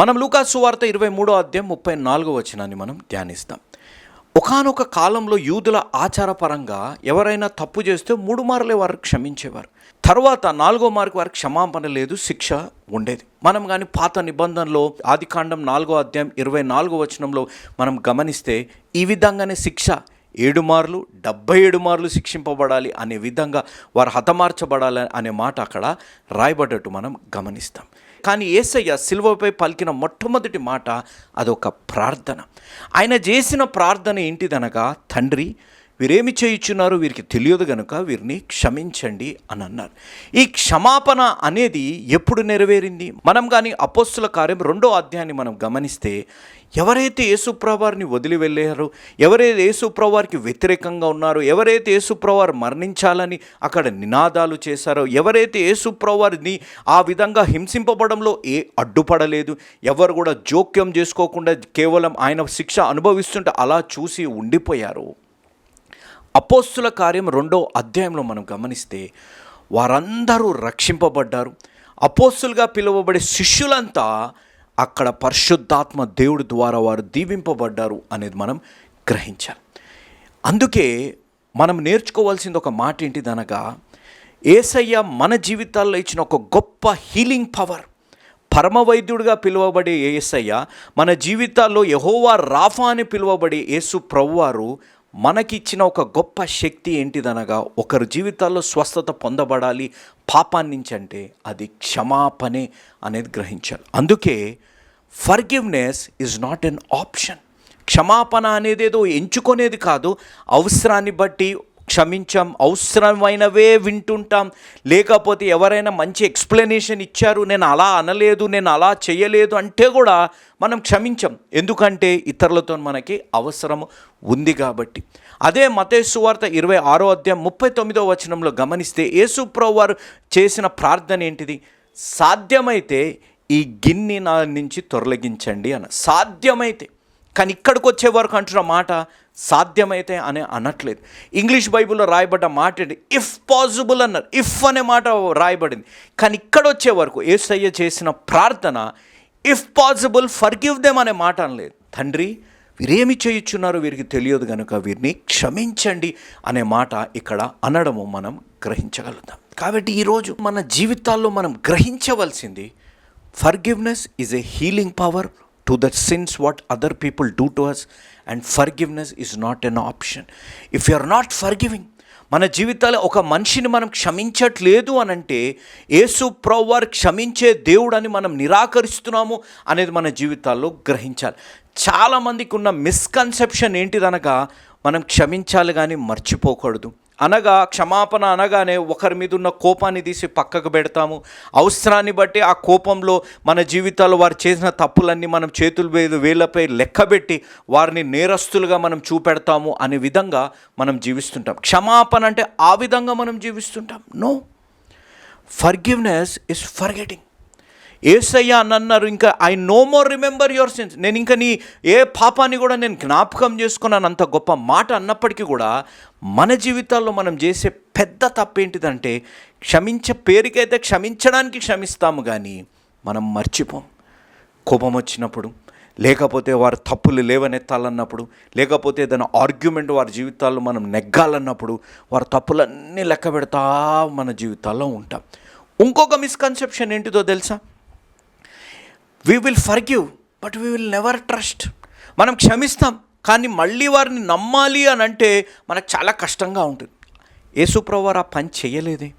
మనం లూకాసు వార్త ఇరవై మూడో అధ్యాయం ముప్పై నాలుగో వచనాన్ని మనం ధ్యానిస్తాం. ఒకానొక కాలంలో యూదుల ఆచారపరంగా ఎవరైనా తప్పు చేస్తే మూడు మార్లే వారు క్షమించేవారు. తర్వాత నాలుగో మార్కు వారికి క్షమాపణ లేదు శిక్ష ఉండేది. మనం కానీ పాత నిబంధనలో ఆదికాండం నాలుగో అధ్యాయం ఇరవై నాలుగో వచనంలో మనం గమనిస్తే ఈ విధంగానే శిక్ష ఏడు మార్లు డెబ్బై ఏడు మార్లు శిక్షింపబడాలి అనే విధంగా వారు హతమార్చబడాలి అనే మాట అక్కడ రాయబడ్డట్టు మనం గమనిస్తాం. కానీ ఏసయ్య సిల్వపై పలికిన మొట్టమొదటి మాట అదొక ప్రార్థన. ఆయన చేసిన ప్రార్థన ఏంటిదనగా తండ్రి వీరేమి చేయుచున్నారు వీరికి తెలియదు గనుక వీరిని క్షమించండి అని అన్నారు. ఈ క్షమాపణ అనేది ఎప్పుడు నెరవేరింది? మనం కానీ అపోస్తుల కార్యం రెండో అధ్యాయాన్ని మనం గమనిస్తే ఎవరైతే యేసుప్రవారిని వదిలి వెళ్ళారో ఎవరైతే యేసుప్రవారికి వ్యతిరేకంగా ఉన్నారో ఎవరైతే యేసుప్రవారు మరణించాలని అక్కడ నినాదాలు చేశారో ఎవరైతే యేసుప్రవారిని ఆ విధంగా హింసింపబడంలో ఏ అడ్డుపడలేదు ఎవరు కూడా జోక్యం చేసుకోకుండా కేవలం ఆయన శిక్ష అనుభవిస్తుంటే అలా చూసి ఉండిపోయారు అపోస్తుల కార్యం రెండో అధ్యాయంలో మనం గమనిస్తే వారందరూ రక్షింపబడ్డారు. అపోస్తులుగా పిలువబడే శిష్యులంతా అక్కడ పరిశుద్ధాత్మ దేవుడి ద్వారా వారు దీవింపబడ్డారు అనేది మనం గ్రహించాలి. అందుకే మనం నేర్చుకోవాల్సింది ఒక మాట ఏంటిదనగా ఏసయ్య మన జీవితాల్లో ఇచ్చిన ఒక గొప్ప హీలింగ్ పవర్. పరమవైద్యుడిగా పిలువబడే ఏసయ్య మన జీవితాల్లో యహోవా రాఫా అని పిలువబడే యేసు ప్రభువారు మనకిచ్చిన ఒక గొప్ప శక్తి ఏంటిదనగా ఒకరి జీవితాల్లో స్వస్థత పొందబడాలి పాపాన్ని నుంచి అంటే అది క్షమాపణే అనేది గ్రహించాలి. అందుకే forgiveness is not an option క్షమాపణ అనేది ఏదో ఎంచుకునేది కాదు అవసరాన్ని బట్టి క్షమించాం అవసరమైనవే వింటుంటాం. లేకపోతే ఎవరైనా మంచి ఎక్స్ప్లెనేషన్ ఇచ్చారు నేను అలా అనలేదు నేను అలా చేయలేదు అంటే కూడా మనం క్షమించాం. ఎందుకంటే ఇతరులతో మనకి అవసరం ఉంది కాబట్టి. అదే మతేశ్వార్త ఇరవై ఆరో అధ్యాయం ముప్పై తొమ్మిదో వచనంలో గమనిస్తే యేసుప్రభు వారు చేసిన ప్రార్థన ఏంటిది? సాధ్యమైతే ఈ గిన్ని నా నుంచి తొలగించండి అన్న. సాధ్యమైతే. కానీ ఇక్కడికి వచ్చే వరకు అంటున్న మాట సాధ్యమైతే అని అనట్లేదు. ఇంగ్లీష్ బైబిల్లో రాయబడ్డ మాట ఇఫ్ పాసిబుల్ అన్నారు. ఇఫ్ అనే మాట రాయబడింది. కానీ ఇక్కడ వచ్చే వరకు ఏసయ్య చేసిన ప్రార్థన ఇఫ్ పాసిబుల్ ఫర్గివ్ దెమ్ అనే మాట అనలేదు. తండ్రి వీరేమి చేయించున్నారో వీరికి తెలియదు కనుక వీరిని క్షమించండి అనే మాట ఇక్కడ అనడము మనం గ్రహించగలుగుతాం. కాబట్టి ఈరోజు మన జీవితాల్లో మనం గ్రహించవలసింది forgiveness is a healing power to the sins what other people do to us and forgiveness is not an option if you are not forgiving మన జీవితాల్లో ఒక మనిషిని మనం క్షమించట్లేదు అని అంటే యేసు ప్రవ్వారు క్షమించే దేవుడు అని మనం నిరాకరిస్తున్నాము అనేది మన జీవితాల్లో గ్రహించాలి. చాలామందికి ఉన్న మిస్కన్సెప్షన్ ఏంటిదనగా మనం క్షమించాలి కానీ మర్చిపోకూడదు. అనగా క్షమాపణ అనగానే ఒకరి మీద ఉన్న కోపాన్ని తీసి పక్కకు పెడతాము. అవసరాన్ని బట్టి ఆ కోపంలో మన జీవితాల్లో వారు చేసిన తప్పులన్నీ మనం చేతుల మీద వేళ్ళపై లెక్కబెట్టి వారిని నేరస్తులుగా మనం చూపెడతాము అనే విధంగా మనం జీవిస్తుంటాం. క్షమాపణ అంటే ఆ విధంగా మనం జీవిస్తుంటాం. No. Forgiveness is forgetting Yesayya అని అన్నారు ఇంకా I no more remember your sins నేను ఇంకా నీ ఏ పాపాన్ని కూడా నేను జ్ఞాపకం చేసుకున్నాను. అంత గొప్ప మాట అన్నప్పటికీ కూడా మన జీవితాల్లో మనం చేసే పెద్ద తప్పేంటిదంటే క్షమించే పేరుకైతే క్షమించడానికి క్షమిస్తాము కానీ మనం మర్చిపోం. కోపం వచ్చినప్పుడు లేకపోతే వారి తప్పులు లేవనెత్తాలన్నప్పుడు లేకపోతే ఏదైనా ఆర్గ్యుమెంట్ వారి జీవితాల్లో మనం నెగ్గాలన్నప్పుడు వారి తప్పులన్నీ లెక్క పెడతా మన జీవితాల్లో ఉంటాం. ఇంకొక మిస్కన్సెప్షన్ ఏంటిదో తెలుసా? We will forgive but we will never trust మనం క్షమిస్తాం కానీ మళ్ళీ వారిని నమ్మాలి అని అంటే మనకు చాలా కష్టంగా ఉంటుంది. యేసుప్రవారు ఆ పని చేయలేదే.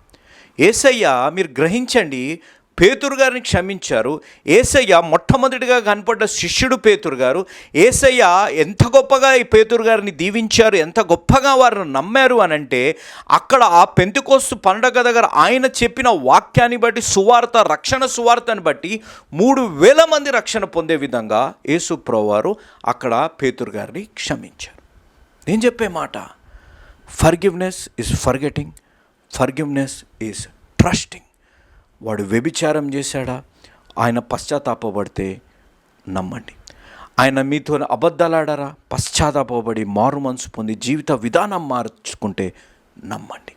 ఏసయ్య మీరు గ్రహించండి పేతురు గారిని క్షమించారు. ఏసయ్య మొట్టమొదటిగా కనపడ్డ శిష్యుడు పేతురు గారు ఏసయ్య ఎంత గొప్పగా ఈ పేతురు గారిని దీవించారు ఎంత గొప్పగా వారిని నమ్మారు అని అంటే అక్కడ ఆ పెంతుకోస్తు పండగ దగ్గర ఆయన చెప్పిన వాక్యాన్ని బట్టి సువార్త రక్షణ సువార్తని బట్టి మూడు వేల మంది రక్షణ పొందే విధంగా యేసు వారు అక్కడ పేతురు గారిని క్షమించారు. నేను చెప్పే మాట forgiveness is forgetting forgiveness is trusting వాడు వ్యభిచారం చేశాడా? ఆయన పశ్చాత్తాపబడితే నమ్మండి. ఆయన మీతో అబద్ధాలాడారా? పశ్చాత్తాపబడి మారు మనసు పొంది జీవిత విధానం మార్చుకుంటే నమ్మండి.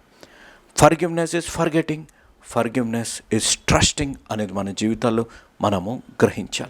Forgiveness is forgetting forgiveness is trusting అనేది మన జీవితాల్లో మనము గ్రహించాలి.